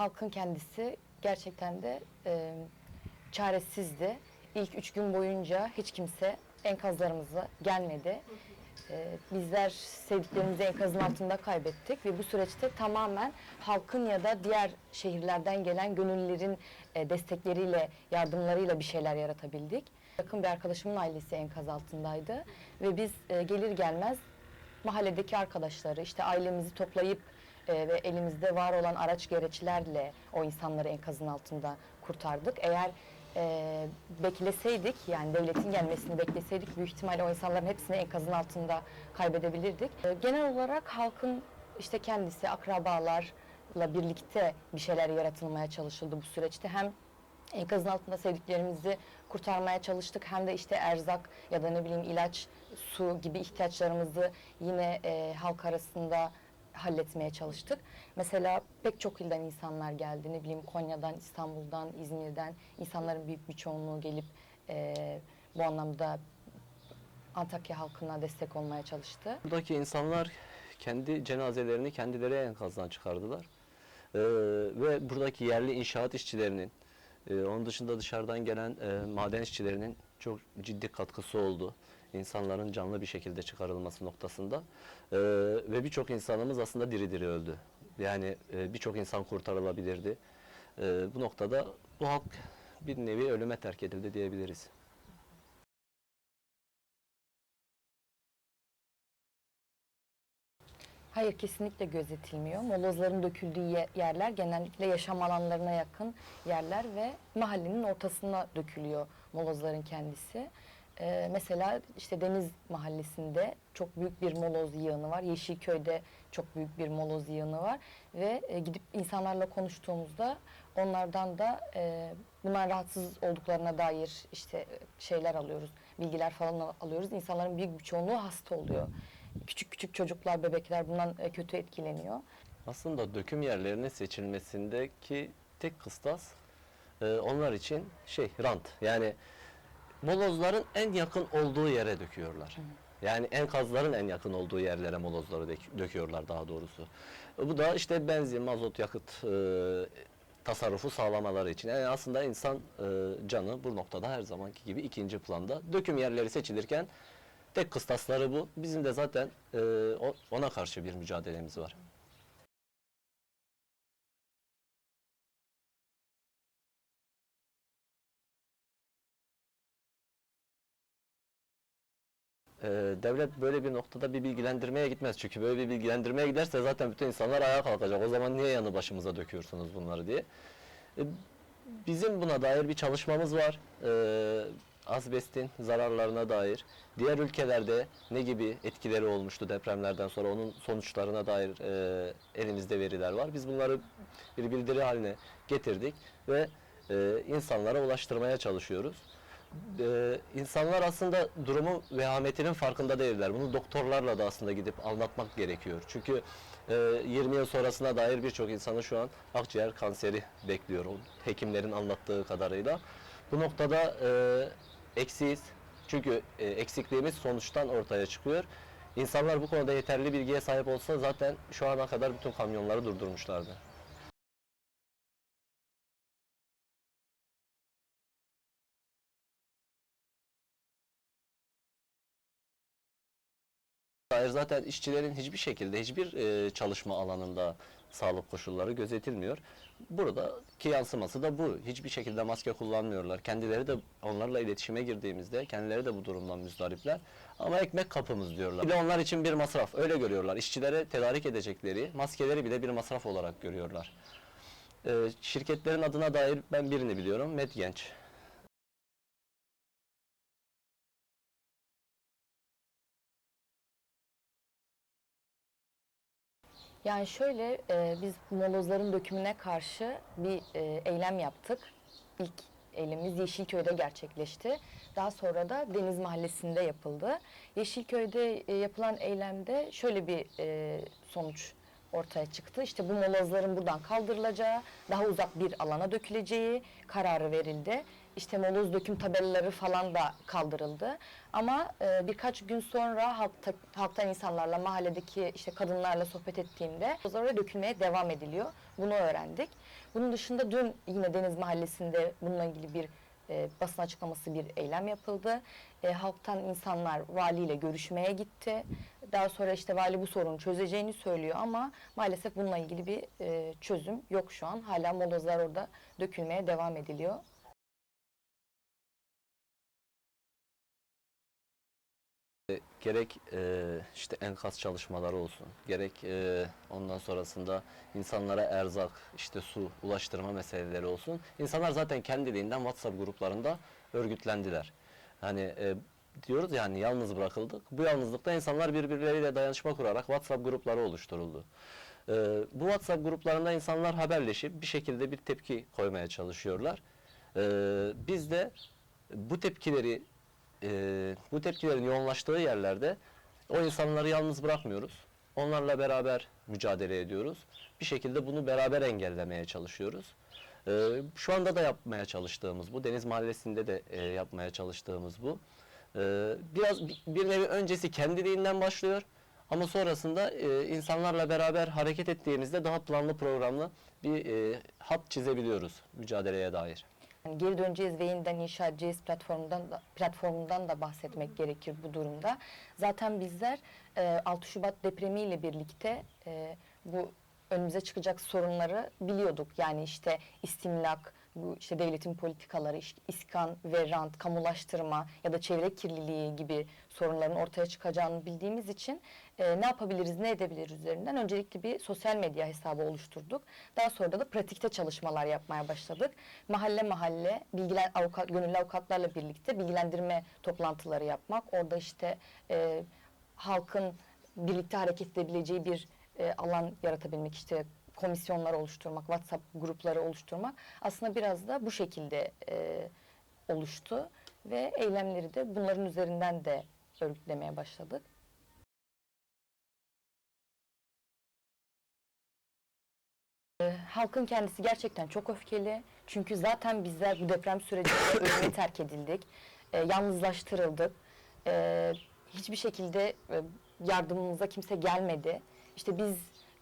halkın kendisi gerçekten de e, çaresizdi. İlk üç gün boyunca hiç kimse enkazlarımıza gelmedi. E, bizler sevdiklerimizi enkazın altında kaybettik ve bu süreçte tamamen halkın ya da diğer şehirlerden gelen gönüllülerin e, destekleriyle, yardımlarıyla bir şeyler yaratabildik. Yakın bir arkadaşımın ailesi enkaz altındaydı ve biz e, gelir gelmez mahalledeki arkadaşları, işte ailemizi toplayıp e, ve elimizde var olan araç gereçlerle o insanları enkazın altında kurtardık. Eğer e, bekleseydik, yani devletin gelmesini bekleseydik büyük ihtimalle o insanların hepsini enkazın altında kaybedebilirdik. E, genel olarak halkın işte kendisi, akrabalarla birlikte bir şeyler yaratılmaya çalışıldı bu süreçte. Hem enkazın altında sevdiklerimizi kurtarmaya çalıştık. Hem de işte erzak ya da ne bileyim ilaç, su gibi ihtiyaçlarımızı yine e, halk arasında halletmeye çalıştık. Mesela pek çok ilden insanlar geldi. Ne bileyim Konya'dan, İstanbul'dan, İzmir'den insanların büyük bir çoğunluğu gelip e, bu anlamda Antakya halkına destek olmaya çalıştı. Buradaki insanlar kendi cenazelerini kendileri enkazdan çıkardılar. Ee, ve buradaki yerli inşaat işçilerinin, e, onun dışında dışarıdan gelen e, maden işçilerinin çok ciddi katkısı oldu. İnsanların canlı bir şekilde çıkarılması noktasında. Ee, ve birçok insanımız aslında diri diri öldü. Yani e, birçok insan kurtarılabilirdi. Ee, bu noktada bu halk bir nevi ölüme terk edildi diyebiliriz. Hayır kesinlikle gözetilmiyor. Molozların döküldüğü ye- yerler genellikle yaşam alanlarına yakın yerler ve mahallenin ortasına dökülüyor molozların kendisi. Ee, mesela işte Deniz Mahallesi'nde çok büyük bir moloz yığını var. Yeşilköy'de çok büyük bir moloz yığını var. Ve e, gidip insanlarla konuştuğumuzda onlardan da e, bundan rahatsız olduklarına dair işte şeyler alıyoruz. Bilgiler falan al- alıyoruz. İnsanların büyük bir çoğunluğu hasta oluyor. Küçük küçük çocuklar, bebekler bundan e, kötü etkileniyor. Aslında döküm yerlerinin seçilmesindeki tek kıstas e, onlar için şey rant. Yani molozların en yakın olduğu yere döküyorlar. Yani enkazların en yakın olduğu yerlere molozları dök- döküyorlar daha doğrusu. Bu da işte benzin, mazot, yakıt e, tasarrufu sağlamaları için. Yani aslında insan e, canı bu noktada her zamanki gibi ikinci planda. Döküm yerleri seçilirken tek kıstasları bu. Bizim de zaten e, o- ona karşı bir mücadelemiz var. Ee, devlet böyle bir noktada bir bilgilendirmeye gitmez. Çünkü böyle bir bilgilendirmeye giderse zaten bütün insanlar ayağa kalkacak. O zaman niye yanı başımıza döküyorsunuz bunları diye. Ee, bizim buna dair bir çalışmamız var. Ee, azbestin zararlarına dair. Diğer ülkelerde ne gibi etkileri olmuştu depremlerden sonra onun sonuçlarına dair e, elimizde veriler var. Biz bunları bir bildiri haline getirdik ve e, insanlara ulaştırmaya çalışıyoruz e, insanlar aslında durumun vehametinin farkında değiller. Bunu doktorlarla da aslında gidip anlatmak gerekiyor. Çünkü e, 20 yıl sonrasına dair birçok insanı şu an akciğer kanseri bekliyor. Hekimlerin anlattığı kadarıyla. Bu noktada e, eksiyiz. Çünkü e, eksikliğimiz sonuçtan ortaya çıkıyor. İnsanlar bu konuda yeterli bilgiye sahip olsa zaten şu ana kadar bütün kamyonları durdurmuşlardı. Dair zaten işçilerin hiçbir şekilde hiçbir e, çalışma alanında sağlık koşulları gözetilmiyor. Buradaki yansıması da bu. Hiçbir şekilde maske kullanmıyorlar. Kendileri de onlarla iletişime girdiğimizde kendileri de bu durumdan müzdaripler. Ama ekmek kapımız diyorlar. Bile onlar için bir masraf. Öyle görüyorlar. İşçilere tedarik edecekleri maskeleri bile bir masraf olarak görüyorlar. E, şirketlerin adına dair ben birini biliyorum. Medgenç. Yani şöyle e, biz molozların dökümüne karşı bir e, eylem yaptık. İlk eylemimiz Yeşilköy'de gerçekleşti. Daha sonra da Deniz Mahallesi'nde yapıldı. Yeşilköy'de e, yapılan eylemde şöyle bir e, sonuç ortaya çıktı. İşte bu molozların buradan kaldırılacağı, daha uzak bir alana döküleceği kararı verildi. İşte moloz döküm tabelaları falan da kaldırıldı. Ama e, birkaç gün sonra halkta, halktan insanlarla, mahalledeki işte kadınlarla sohbet ettiğimde oraya dökülmeye devam ediliyor. Bunu öğrendik. Bunun dışında dün yine Deniz Mahallesi'nde bununla ilgili bir e, basın açıklaması bir eylem yapıldı. E, halktan insanlar valiyle görüşmeye gitti. Daha sonra işte vali bu sorunu çözeceğini söylüyor ama maalesef bununla ilgili bir e, çözüm yok şu an. Hala molozlar orada dökülmeye devam ediliyor. Gerek e, işte enkaz çalışmaları olsun, gerek e, ondan sonrasında insanlara erzak, işte su, ulaştırma meseleleri olsun. İnsanlar zaten kendiliğinden WhatsApp gruplarında örgütlendiler. Hani e, diyoruz yani yalnız bırakıldık. Bu yalnızlıkta insanlar birbirleriyle dayanışma kurarak WhatsApp grupları oluşturuldu. E, bu WhatsApp gruplarında insanlar haberleşip bir şekilde bir tepki koymaya çalışıyorlar. E, biz de bu tepkileri e, bu tepkilerin yoğunlaştığı yerlerde o insanları yalnız bırakmıyoruz. Onlarla beraber mücadele ediyoruz. Bir şekilde bunu beraber engellemeye çalışıyoruz. E, şu anda da yapmaya çalıştığımız bu. Deniz Mahallesi'nde de e, yapmaya çalıştığımız bu. E, biraz bir nevi öncesi kendiliğinden başlıyor. Ama sonrasında e, insanlarla beraber hareket ettiğimizde daha planlı programlı bir e, hat çizebiliyoruz mücadeleye dair. Yani geri döneceğiz ve yeniden inşa edeceğiz platformundan da, platformundan da bahsetmek gerekir bu durumda. Zaten bizler e, 6 Şubat depremiyle birlikte e, bu önümüze çıkacak sorunları biliyorduk. Yani işte istimlak, bu işte devletin politikaları, iş- iskan ve rant, kamulaştırma ya da çevre kirliliği gibi sorunların ortaya çıkacağını bildiğimiz için e, ne yapabiliriz, ne edebiliriz üzerinden öncelikle bir sosyal medya hesabı oluşturduk. Daha sonra da pratikte çalışmalar yapmaya başladık. Mahalle mahalle bilgilen avukat, gönüllü avukatlarla birlikte bilgilendirme toplantıları yapmak. Orada işte e, halkın birlikte hareket edebileceği bir e, alan yaratabilmek işte komisyonlar oluşturmak, WhatsApp grupları oluşturmak aslında biraz da bu şekilde e, oluştu ve eylemleri de bunların üzerinden de örgütlemeye başladık. E, halkın kendisi gerçekten çok öfkeli. Çünkü zaten bizler bu deprem sürecinde ölüme terk edildik. E, yalnızlaştırıldık. E, hiçbir şekilde e, yardımımıza kimse gelmedi. İşte biz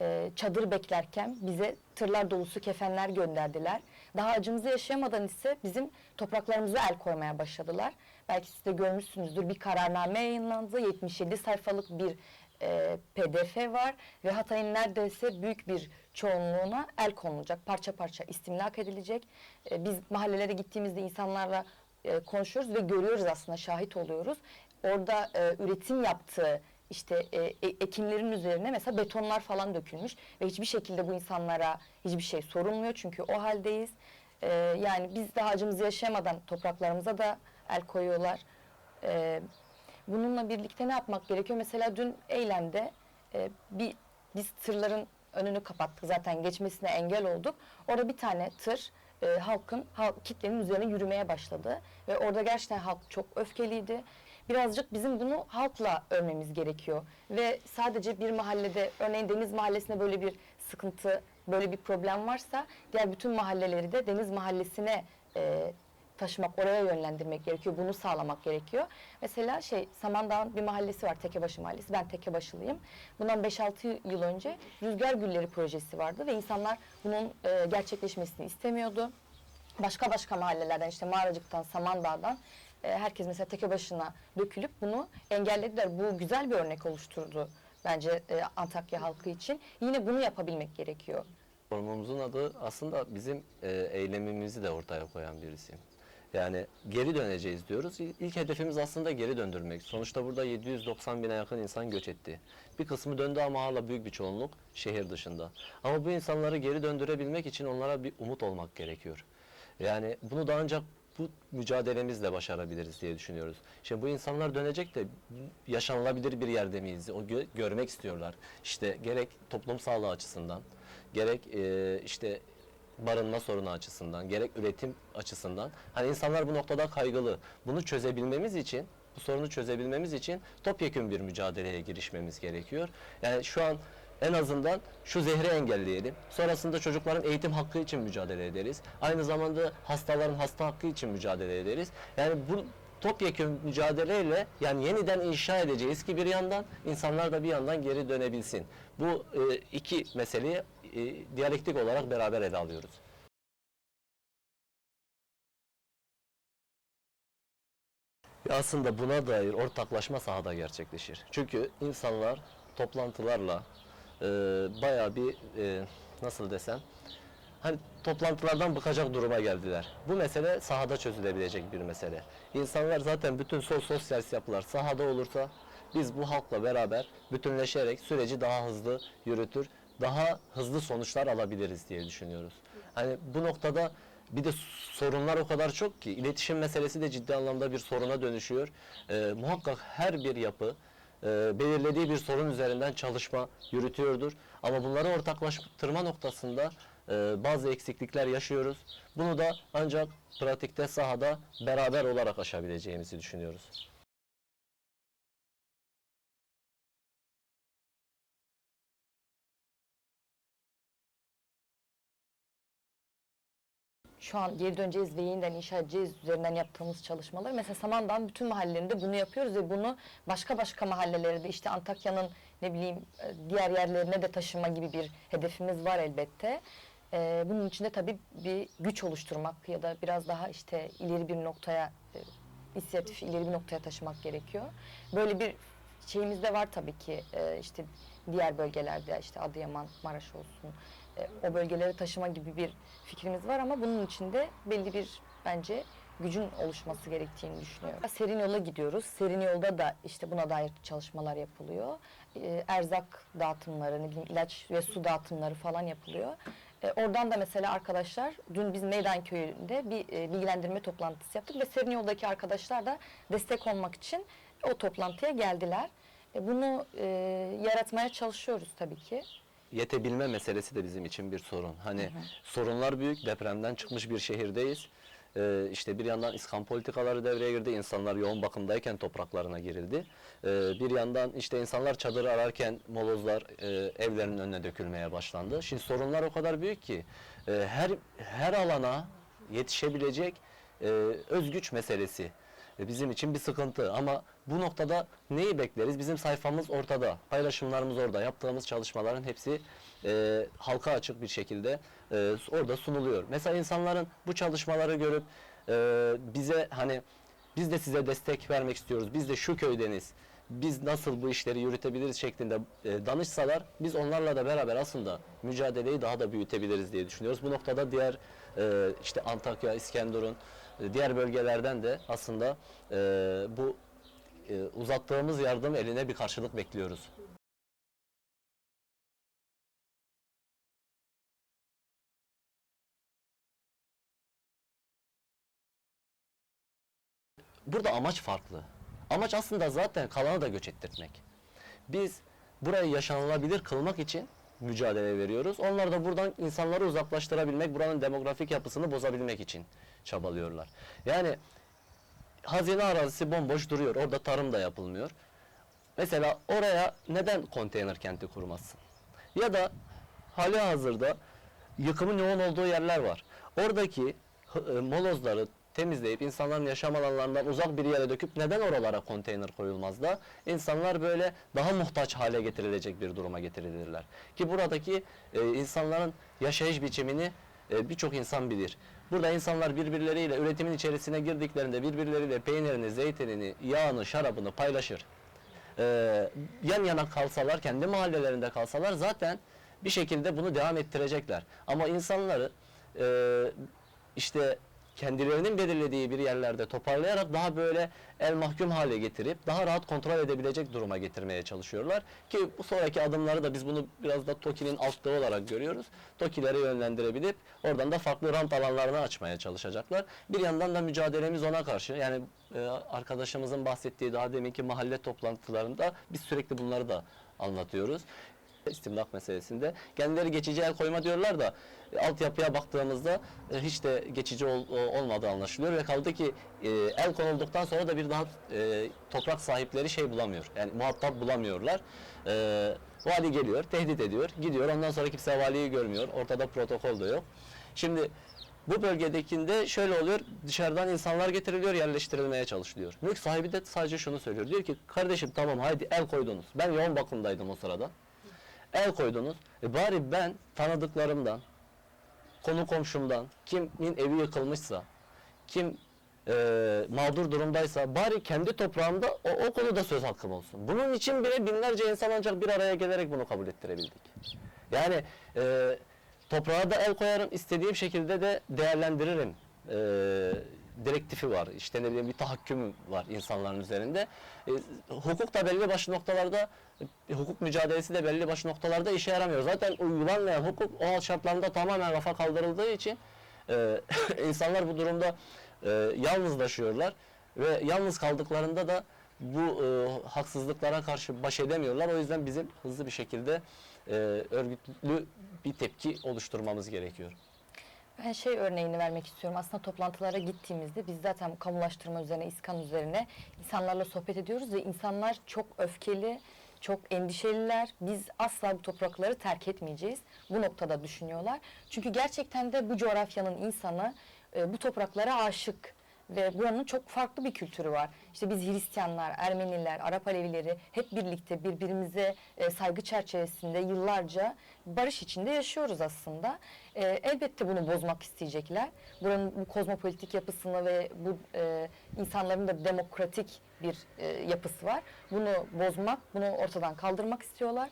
e, çadır beklerken bize tırlar dolusu kefenler gönderdiler. Daha acımızı yaşayamadan ise bizim topraklarımıza el koymaya başladılar. Belki siz de görmüşsünüzdür bir kararname yayınlandı. 77 sayfalık bir e, pdf var ve Hatay'ın neredeyse büyük bir çoğunluğuna el konulacak. Parça parça istimlak edilecek. E, biz mahallelere gittiğimizde insanlarla e, konuşuyoruz ve görüyoruz aslında şahit oluyoruz. Orada e, üretim yaptığı işte e, e- ekinlerin üzerine mesela betonlar falan dökülmüş ve hiçbir şekilde bu insanlara hiçbir şey sorulmuyor çünkü o haldeyiz. E, yani biz daha acımızı yaşayamadan topraklarımıza da el koyuyorlar. E, bununla birlikte ne yapmak gerekiyor? Mesela dün eylemde e, bir biz tırların önünü kapattık zaten geçmesine engel olduk. Orada bir tane tır e, halkın halk, kitlenin üzerine yürümeye başladı ve orada gerçekten halk çok öfkeliydi. Birazcık bizim bunu halkla örmemiz gerekiyor ve sadece bir mahallede örneğin Deniz Mahallesi'nde böyle bir sıkıntı, böyle bir problem varsa diğer bütün mahalleleri de Deniz Mahallesi'ne e, taşımak, oraya yönlendirmek gerekiyor. Bunu sağlamak gerekiyor. Mesela şey Samandağ'ın bir mahallesi var Tekebaşı Mahallesi. Ben Tekebaşılıyım. Bundan 5-6 yıl önce Rüzgar Gülleri projesi vardı ve insanlar bunun e, gerçekleşmesini istemiyordu. Başka başka mahallelerden işte Mağaracık'tan, Samandağ'dan e, herkes mesela Tekebaşı'na dökülüp bunu engellediler. Bu güzel bir örnek oluşturdu bence e, Antakya halkı için. Yine bunu yapabilmek gerekiyor. Forumumuzun adı aslında bizim e, eylemimizi de ortaya koyan birisi. Yani geri döneceğiz diyoruz. İl- İlk hedefimiz aslında geri döndürmek. Sonuçta burada 790 bine yakın insan göç etti. Bir kısmı döndü ama hala büyük bir çoğunluk şehir dışında. Ama bu insanları geri döndürebilmek için onlara bir umut olmak gerekiyor. Yani bunu da ancak bu mücadelemizle başarabiliriz diye düşünüyoruz. Şimdi bu insanlar dönecek de yaşanılabilir bir yerde miyiz? O gö- görmek istiyorlar. İşte gerek toplum sağlığı açısından, gerek e, işte barınma sorunu açısından, gerek üretim açısından. Hani insanlar bu noktada kaygılı. Bunu çözebilmemiz için, bu sorunu çözebilmemiz için topyekun bir mücadeleye girişmemiz gerekiyor. Yani şu an en azından şu zehri engelleyelim. Sonrasında çocukların eğitim hakkı için mücadele ederiz. Aynı zamanda hastaların hasta hakkı için mücadele ederiz. Yani bu topyekun mücadeleyle yani yeniden inşa edeceğiz ki bir yandan insanlar da bir yandan geri dönebilsin. Bu e, iki meseleyi e, diyalektik olarak beraber ele alıyoruz. Aslında buna dair ortaklaşma sahada gerçekleşir. Çünkü insanlar toplantılarla e, bayağı bir e, nasıl desem hani toplantılardan bıkacak duruma geldiler. Bu mesele sahada çözülebilecek bir mesele. İnsanlar zaten bütün sol sosyal yapılar sahada olursa biz bu halkla beraber bütünleşerek süreci daha hızlı yürütür, daha hızlı sonuçlar alabiliriz diye düşünüyoruz. Hani bu noktada bir de sorunlar o kadar çok ki iletişim meselesi de ciddi anlamda bir soruna dönüşüyor. Ee, muhakkak her bir yapı e, belirlediği bir sorun üzerinden çalışma yürütüyordur. Ama bunları ortaklaştırma noktasında e, bazı eksiklikler yaşıyoruz. Bunu da ancak pratikte sahada beraber olarak aşabileceğimizi düşünüyoruz. Şu an geri döneceğiz ve yeniden inşa edeceğiz üzerinden yaptığımız çalışmalar. Mesela Samandağ'ın bütün mahallelerinde bunu yapıyoruz ve bunu başka başka mahallelere de işte Antakya'nın ne bileyim e, diğer yerlerine de taşıma gibi bir hedefimiz var elbette. Ee, bunun için de tabii bir güç oluşturmak ya da biraz daha işte ileri bir noktaya e, inisiyatifi ileri bir noktaya taşımak gerekiyor. Böyle bir şeyimiz de var tabii ki Ee, işte diğer bölgelerde işte Adıyaman, Maraş olsun e, o bölgeleri taşıma gibi bir fikrimiz var ama bunun için de belli bir bence gücün oluşması gerektiğini düşünüyorum. Serin yola gidiyoruz. Serin yolda da işte buna dair çalışmalar yapılıyor. Ee, erzak dağıtımları, ilaç ve su dağıtımları falan yapılıyor. Ee, oradan da mesela arkadaşlar dün biz Meydan Köyü'nde bir e, bilgilendirme toplantısı yaptık ve Serin Yol'daki arkadaşlar da destek olmak için o toplantıya geldiler. E, bunu e, yaratmaya çalışıyoruz tabii ki. Yetebilme meselesi de bizim için bir sorun. Hani sorunlar büyük, depremden çıkmış bir şehirdeyiz. Ee, işte bir yandan İskan politikaları devreye girdi, insanlar yoğun bakımdayken topraklarına girildi. Ee, bir yandan işte insanlar çadır ararken molozlar e, evlerinin önüne dökülmeye başlandı. Şimdi sorunlar o kadar büyük ki e, her her alana yetişebilecek e, özgüç meselesi bizim için bir sıkıntı. Ama bu noktada neyi bekleriz? Bizim sayfamız ortada, paylaşımlarımız orada, yaptığımız çalışmaların hepsi e, halka açık bir şekilde e, orada sunuluyor. Mesela insanların bu çalışmaları görüp e, bize hani biz de size destek vermek istiyoruz, biz de şu köydeniz, biz nasıl bu işleri yürütebiliriz şeklinde e, danışsalar biz onlarla da beraber aslında mücadeleyi daha da büyütebiliriz diye düşünüyoruz. Bu noktada diğer e, işte Antakya, İskenderun, diğer bölgelerden de aslında e, bu e, uzattığımız yardım eline bir karşılık bekliyoruz. Burada amaç farklı. Amaç aslında zaten kalanı da göç ettirmek. Biz burayı yaşanılabilir kılmak için mücadele veriyoruz. Onlar da buradan insanları uzaklaştırabilmek, buranın demografik yapısını bozabilmek için çabalıyorlar. Yani hazine arazisi bomboş duruyor. Orada tarım da yapılmıyor. Mesela oraya neden konteyner kenti kurmazsın? Ya da hali hazırda yıkımın yoğun olduğu yerler var. Oradaki e, molozları temizleyip insanların yaşam alanlarından uzak bir yere döküp neden oralara konteyner koyulmaz da insanlar böyle daha muhtaç hale getirilecek bir duruma getirilirler. Ki buradaki e, insanların yaşayış biçimini e, birçok insan bilir. Burada insanlar birbirleriyle üretimin içerisine girdiklerinde birbirleriyle peynirini, zeytinini, yağını, şarabını paylaşır e, yan yana kalsalar, kendi mahallelerinde kalsalar zaten bir şekilde bunu devam ettirecekler. Ama insanları e, işte kendilerinin belirlediği bir yerlerde toparlayarak daha böyle el mahkum hale getirip daha rahat kontrol edebilecek duruma getirmeye çalışıyorlar. Ki bu sonraki adımları da biz bunu biraz da TOKİ'nin altlığı olarak görüyoruz. TOKİ'lere yönlendirebilip oradan da farklı rant alanlarını açmaya çalışacaklar. Bir yandan da mücadelemiz ona karşı. Yani e, arkadaşımızın bahsettiği daha deminki mahalle toplantılarında biz sürekli bunları da anlatıyoruz istimlak meselesinde. Kendileri geçici el koyma diyorlar da e, altyapıya baktığımızda e, hiç de geçici ol- o- olmadığı anlaşılıyor ve kaldı ki e, el konulduktan sonra da bir daha e, toprak sahipleri şey bulamıyor. Yani muhatap bulamıyorlar. E, Vali geliyor, tehdit ediyor, gidiyor. Ondan sonra kimse valiyi görmüyor. Ortada protokol da yok. Şimdi bu bölgedekinde şöyle oluyor. Dışarıdan insanlar getiriliyor, yerleştirilmeye çalışılıyor. Mülk sahibi de sadece şunu söylüyor. Diyor ki kardeşim tamam haydi el koydunuz. Ben yoğun bakımdaydım o sırada. El koydunuz. E bari ben tanıdıklarımdan, konu komşumdan, kimin evi yıkılmışsa, kim e, mağdur durumdaysa bari kendi toprağımda o, o konuda söz hakkım olsun. Bunun için bile binlerce insan ancak bir araya gelerek bunu kabul ettirebildik. Yani e, toprağa da el koyarım, istediğim şekilde de değerlendiririm. E, direktifi var, işte ne bileyim bir tahakküm var insanların üzerinde. E, hukuk da belli başlı noktalarda, e, hukuk mücadelesi de belli başlı noktalarda işe yaramıyor. Zaten uygulanmayan hukuk o şartlarında tamamen rafa kaldırıldığı için e, insanlar bu durumda e, yalnızlaşıyorlar ve yalnız kaldıklarında da bu e, haksızlıklara karşı baş edemiyorlar. O yüzden bizim hızlı bir şekilde e, örgütlü bir tepki oluşturmamız gerekiyor. Ben şey örneğini vermek istiyorum. Aslında toplantılara gittiğimizde biz zaten kamulaştırma üzerine, iskan üzerine insanlarla sohbet ediyoruz ve insanlar çok öfkeli, çok endişeliler. Biz asla bu toprakları terk etmeyeceğiz. Bu noktada düşünüyorlar. Çünkü gerçekten de bu coğrafyanın insanı e, bu topraklara aşık ve buranın çok farklı bir kültürü var. İşte biz Hristiyanlar, Ermeniler, Arap Alevileri hep birlikte birbirimize e, saygı çerçevesinde yıllarca barış içinde yaşıyoruz aslında. E, elbette bunu bozmak isteyecekler. Buranın bu kozmopolitik yapısını ve bu e, insanların da demokratik bir e, yapısı var. Bunu bozmak, bunu ortadan kaldırmak istiyorlar.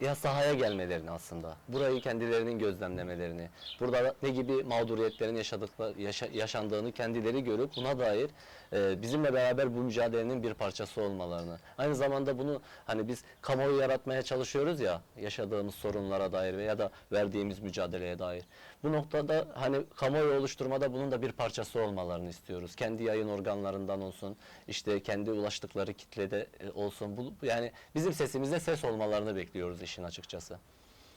Ya sahaya gelmelerini aslında. Burayı kendilerinin gözlemlemelerini, burada ne gibi mağduriyetlerin yaşadıkları, yaşa- yaşandığını kendileri görüp buna dair e, bizimle beraber bu mücadelenin bir parçası olmalarını. Aynı zamanda bunu hani biz kamuoyu yaratmaya çalışıyoruz ya yaşadığımız sorunlara dair veya da verdiğimiz mücadeleye dair. Bu noktada hani kamuoyu oluşturmada bunun da bir parçası olmalarını istiyoruz. Kendi yayın organlarından olsun, işte kendi ulaştıkları kitlede e, olsun. Bu, yani bizim sesimizde ses olmalarını bekliyoruz işin açıkçası.